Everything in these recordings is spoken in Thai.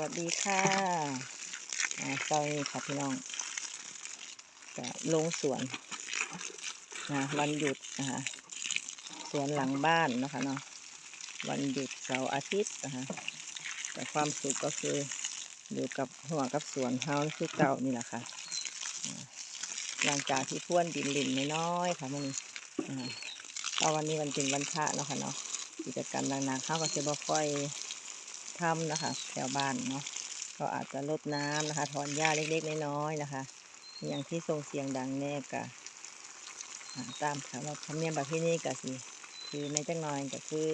วัสดีค่ะอ่าซอยนี้ค่ะพี่น้องจะลงสวนนะวันหยุดนะคะสวนหลังบ้านนะคะเนาะวันหยุดเสาร์อาทิตย์นะคะแต่ความสุขก็คืออยู่กับหัวกับสวนเฮาคือเก่านี่แหละค่ะอ่าหลังจากที่พ่วนดินลินน้อยๆค่ะมื่อนี้อ่าก็วันนี้วันเป็นวันพระเนาะค่ะเนาะกิจกรรมหนักๆเขาก็จะบ่ค่อย ทำนะคะแถวบ้านเนาะก็อาจจะลดน้ำนะคะ ถอนหญ้าเล็กๆน้อยๆนะคะ อย่างที่ส่งเสียงดังแน่กะตามคำว่าธรรมเนียมประเพณีกะสิคือในจังน้อยก็คือ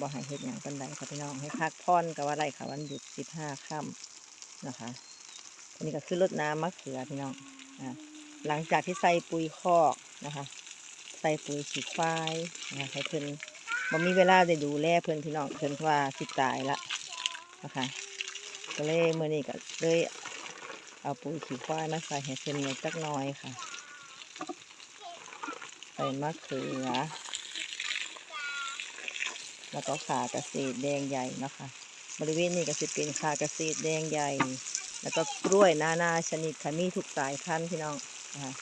บ่ให้เฮ็ดอย่างปันใดค่ะพี่น้องให้พักผ่อนกับว่าไรค่ะวันหยุดสิบห้าค่ำนะคะอันนี้ก็คือลดน้ำมะเขือพี่น้องอ่าหลังจากที่ใส่ปุ๋ยคอกนะคะ ใส่ปุ๋ยขี้ควายนะคะให้เพิ่น บ่มีเวลาได้ดูแลเพื่อนพี่น้องเพื่อนว่าสิตายละนะคะก็เลยเมื่อนี้ก็เลยเอาปุ๋ยขี้ควายมาใส่ให้เพื่อนเนี่ยจักน้อยค่ะใส่มะเขือแล้วก็ขาเกษตรแดงใหญ่นะคะบริเวณนี้ก็จะเป็นขาเกษตรแดงใหญ่ แล้วก็กล้วยนานาชนิดค่ะมีทุกสายพันธุ์พี่น้องนะคะ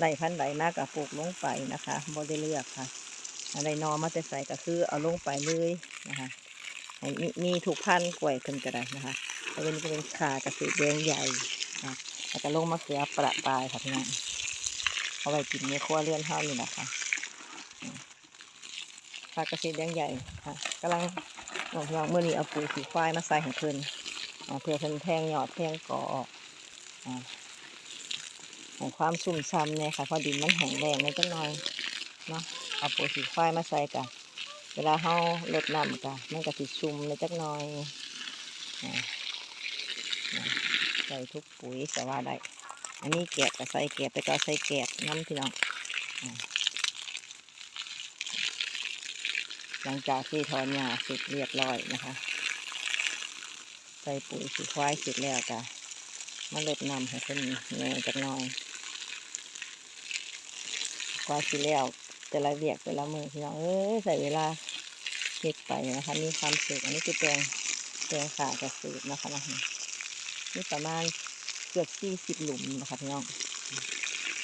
ได้พันธุ์ใดมากกับปลูกลงไปนะคะบ่ได้เลือกค่ะ อะไรนอมาแต่ใส่ก็คือเอาลงไปเลยนะคะมีมีถูกพันกล้วยขึ้นก็ได้นะคะแล้วก็นี่ก็เป็นขากระสีแดงใหญ่นะแล้วก็ลงมะเขือประปายค่ะพี่น้องเอาไว้กินในครัวเรือนเฮานี่แหละคะขากระสีแดงใหญ่ค่ะกำลังน้องเมื่อนี้เอาปุ๋ยสีควายมาใส่ให้เพิ่นอ่าเพื่อเพิ่นแทงยอดแทงกอออกอ่าให้ความชุ่มช่ำเนี่ยค่ะพราะดินมันแห้งแรงนิดหน่อยเนาะ เอาปุ๋ยสีควายมาใส่กะเวลาเฮาลดน้ำกะมันก็สิชุ่มในจักหน่อยใส่ทุกปุ๋ยก็ว่าได้ อันนี้แกะก็ใส่แกะไปก็ใส่แกะน้ำพี่น้องหลังจากที่ถอนหญ้าเสร็จเรียบร้อยนะคะ ใส่ปุ๋ยสีควายเสร็จแล้วกะมาลดน้ำให้เพิ่นแหน่จักหน่อยกว่าสิแล้ว แต่ละเรียกแต่ละมือพี่น้องเอ้ยใส่เวลาเก็บไปนะคะมีความสุขอันนี้คือแปลงแปลงขากับสูตรนะคะนะนี่ประมาณเกือบสี่สิบหลุมนะคะพี่น้อง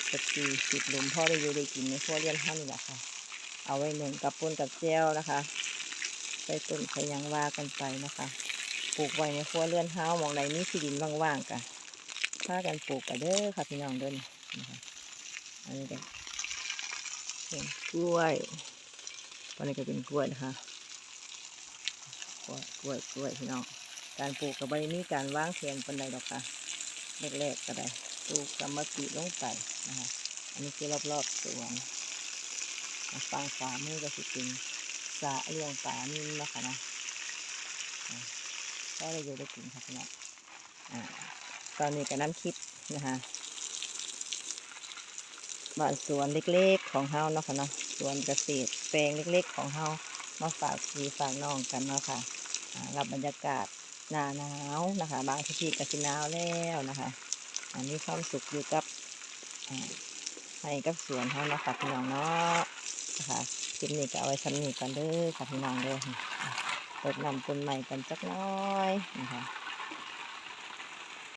เกือบสี่สิบหลุมพ่อได้อยู่ได้กินในครัวเรียนท่านนี่แหละค่ะ เอาไว้หนึ่งกับปนกับแจ้วนะคะใส่ต้นใส่หยังว่ากันไปนะคะปลูกไว้ในครัวเรือนเฮามองใดมีที่ดินว่างๆกันพากันปลูกกันเด้อค่ะพี่น้องเด้อนี่นะคะอันนี้ก็ เป็นกล้วยตอนนี้ก็เป็นกล้วยนะคะกล้วยกล้วยกล้วยพี่น้องการปลูกกับใบริมีการวางแผนปันใดดอกค่ะแรกๆก็ได้ปลูกกรรมติลงไปนะคะอันนี้คือรอบๆสวนฟังฝามือก็สิเป็นสระเลี้ยงปลานิ่นะคะนะอ่าก็ได้อยู่ได้กินค่ะพี่น้องอ่าตอนนี้ก็น้ำคิดนะคะ บ้านสวนเล็กๆของเฮาเนาะค่ะเนาะสวนเกษตรแปลงเล็กๆของเฮามาฝากพี่ฝากน้องกันเนาะค่ะรับบรรยากาศหน้าหนาวนะคะ บางที่ก็สิหนาวแล้วนะคะ อันนี้ความสุขอยู่กับให้กับสวนเฮาเนาะค่ะพี่น้องเนาะนะคะคลิปนี้ก็เอาไว้สำนีกันเด้อค่ะพี่น้องเด้อรดน้ำต้นใหม่กันจักน้อยนะคะ